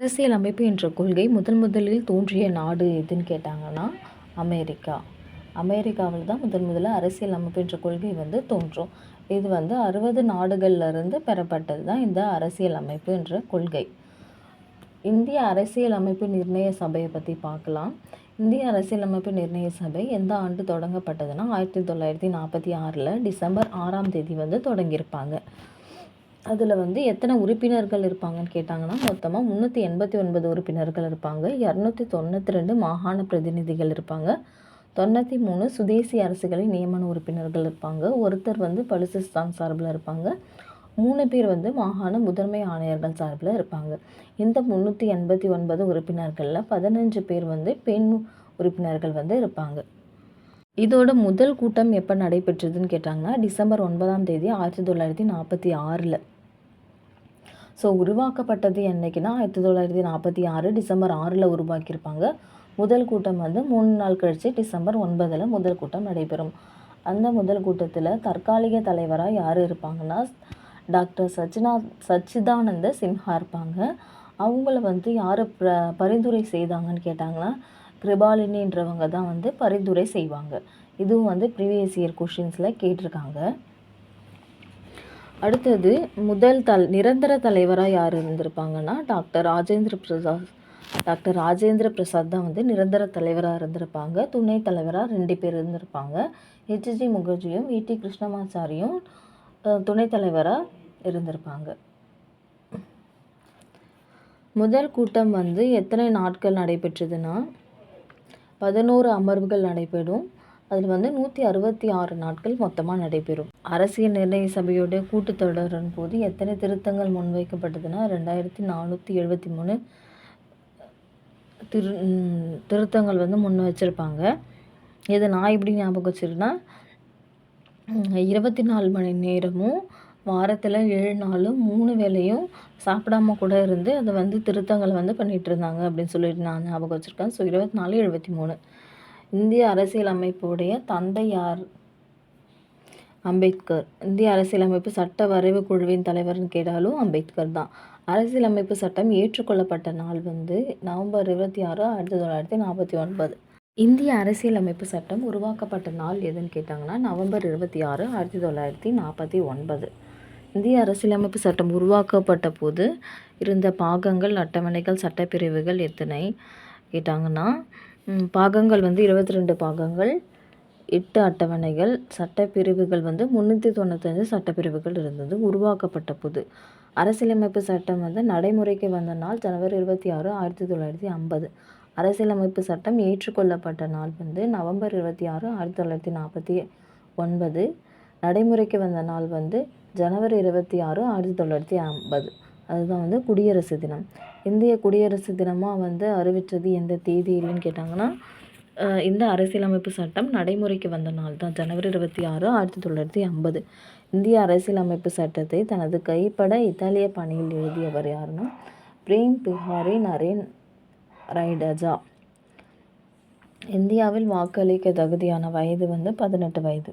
அரசியல் அமைப்பு என்ற கொள்கை முதன் முதலில் தோன்றிய நாடு எதுன்னு கேட்டாங்கன்னா அமெரிக்கா. அமெரிக்காவில் தான் முதன் முதல்ல அரசியல் அமைப்பு என்ற கொள்கை வந்து தோன்றும். இது வந்து அறுபது நாடுகள்லேருந்து பெறப்பட்டது தான் இந்த அரசியல் அமைப்பு என்ற கொள்கை. இந்திய அரசியல் அமைப்பு நிர்ணய சபையை பற்றி பார்க்கலாம். இந்திய அரசியலமைப்பு நிர்ணய சபை எந்த ஆண்டு தொடங்கப்பட்டதுன்னா ஆயிரத்தி தொள்ளாயிரத்தி நாற்பத்தி ஆறில் டிசம்பர் ஆறாம் தேதி வந்து தொடங்கியிருப்பாங்க. அதில் வந்து எத்தனை உறுப்பினர்கள் இருப்பாங்கன்னு கேட்டாங்கன்னா மொத்தமாக முந்நூற்றி எண்பத்தி ஒன்பது உறுப்பினர்கள் இருப்பாங்க. இரநூத்தி தொண்ணூற்றி ரெண்டு மாகாண பிரதிநிதிகள் இருப்பாங்க. தொண்ணூற்றி மூணு சுதேசி அரசுகளின் நியமன உறுப்பினர்கள் இருப்பாங்க. ஒருத்தர் வந்து பலுசிஸ்தான் சார்பில் இருப்பாங்க. மூணு பேர் வந்து மாகாண முதன்மை ஆணையர்கள் சார்பில் இருப்பாங்க. இந்த முந்நூற்றி எண்பத்தி ஒன்பது உறுப்பினர்களில் பதினஞ்சு பேர் வந்து பெண் உறுப்பினர்கள் வந்து இருப்பாங்க. இதோட முதல் கூட்டம் எப்போ நடைபெற்றதுன்னு கேட்டாங்கன்னா டிசம்பர் ஒன்பதாம் தேதி ஆயிரத்தி தொள்ளாயிரத்தி நாற்பத்தி ஆறில். ஸோ உருவாக்கப்பட்டது என்றைக்குன்னா ஆயிரத்தி தொள்ளாயிரத்தி நாற்பத்தி ஆறு டிசம்பர் ஆறில் உருவாக்கியிருப்பாங்க. முதல் கூட்டம் வந்து மூணு நாள் கழித்து டிசம்பர் ஒன்பதில் முதல் கூட்டம் நடைபெறும். அந்த முதல் கூட்டத்தில் தற்காலிக தலைவராக யார் இருப்பாங்கன்னா டாக்டர் சச்சினா சச்சிதானந்த சின்ஹா இருப்பாங்க. அவங்கள வந்து யார் ப பரிந்துரை செய்தாங்கன்னு கேட்டாங்கன்னா கிருபாலினின்றவங்க தான் வந்து பரிந்துரை செய்வாங்க. இதுவும் வந்து ப்ரீவியஸ் இயர் கொஷின்ஸில் கேட்டிருக்காங்க. அடுத்தது முதல் தல் நிரந்தர தலைவராக யார் இருந்திருப்பாங்கன்னா டாக்டர் ராஜேந்திர பிரசாத். டாக்டர் ராஜேந்திர பிரசாத் தான் வந்து நிரந்தர தலைவராக இருந்திருப்பாங்க. துணை தலைவராக ரெண்டு பேர் இருந்திருப்பாங்க. ஹெச்ஜி முகர்ஜியும் இடி கிருஷ்ணமாச்சாரியும் துணைத் தலைவராக இருந்திருப்பாங்க. முதல் கூட்டம் வந்து எத்தனை நாட்கள் நடைபெற்றதுன்னா பதினோரு அமர்வுகள் நடைபெறும். அதில் வந்து நூற்றி அறுபத்தி ஆறு நாட்கள் மொத்தமாக நடைபெறும். அரசியல் நிர்ணய சபையோட கூட்டத்தொடரின் போது எத்தனை திருத்தங்கள் முன்வைக்கப்பட்டதுன்னா ரெண்டாயிரத்தி நானூற்றி எழுபத்தி மூணு திரு திருத்தங்கள் வந்து முன் வச்சுருப்பாங்க இதை நான் எப்படி ஞாபகம் வச்சுருக்கேன்னா இருபத்தி நாலு மணி நேரமும் வாரத்தில் ஏழு நாளும் மூணு வேளையும் சாப்பிடாம கூட இருந்து அதை வந்து திருத்தங்களை வந்து பண்ணிகிட்டு இருந்தாங்க அப்படின்னு சொல்லிட்டு நான் ஞாபகம் வச்சுருக்கேன். ஸோ இருபத்தி நாலு எழுபத்தி மூணு. இந்திய அரசியலமைப்புடைய தந்தையார் தந்தை யார்? அம்பேத்கர். இந்திய அரசியலமைப்பு சட்ட வரைவு குழுவின் தலைவர்னு கேட்டாலும் அம்பேத்கர் தான். அரசியலமைப்பு சட்டம் ஏற்றுக்கொள்ளப்பட்ட நாள் வந்து நவம்பர் இருபத்தி ஆறு ஆயிரத்தி தொள்ளாயிரத்தி நாற்பத்தி ஒன்பது. இந்திய அரசியலமைப்பு சட்டம் உருவாக்கப்பட்ட நாள் எதுன்னு கேட்டாங்கன்னா நவம்பர் இருபத்தி ஆறு ஆயிரத்தி தொள்ளாயிரத்தி நாற்பத்தி ஒன்பது. இந்திய அரசியலமைப்பு சட்டம் உருவாக்கப்பட்ட போது இருந்த பாகங்கள் அட்டவணைகள் சட்டப்பிரிவுகள் எத்தனை? கேட்டாங்கன்னா பாகங்கள் வந்து இருபத்தி ரெண்டு பாகங்கள் எட்டு அட்டவணைகள் சட்டப்பிரிவுகள் வந்து முந்நூற்றி தொண்ணூத்தஞ்சு சட்டப்பிரிவுகள் இருந்தது உருவாக்கப்பட்ட போது அரசியலமைப்பு சட்டம் வந்து நடைமுறைக்கு வந்த நாள் ஜனவரி இருபத்தி ஆறு ஆயிரத்தி தொள்ளாயிரத்தி ஐம்பது. அரசியலமைப்பு சட்டம் ஏற்றுக்கொள்ளப்பட்ட நாள் வந்து நவம்பர் இருபத்தி ஆறு ஆயிரத்தி தொள்ளாயிரத்தி நாற்பத்தி ஒன்பது. நடைமுறைக்கு வந்த நாள் வந்து ஜனவரி இருபத்தி ஆறு ஆயிரத்தி தொள்ளாயிரத்தி ஐம்பது. அதுதான் வந்து குடியரசு தினம். இந்திய குடியரசு தினமாக வந்து அறிவித்தது எந்த தேதியிலன்னு கேட்டாங்கன்னா இந்த அரசியலமைப்பு சட்டம் நடைமுறைக்கு வந்த நாள் தான் ஜனவரி இருபத்தி ஆறு ஆயிரத்தி தொள்ளாயிரத்தி ஐம்பது. இந்திய அரசியலமைப்பு சட்டத்தை தனது கைப்பட இத்தாலிய பணியில் எழுதியவர் யாருன்னா பிரேம் பிஹாரி நரேன் ரைடஜா. இந்தியாவில் வாக்களிக்க தகுதியான வயது வந்து பதினெட்டு வயது.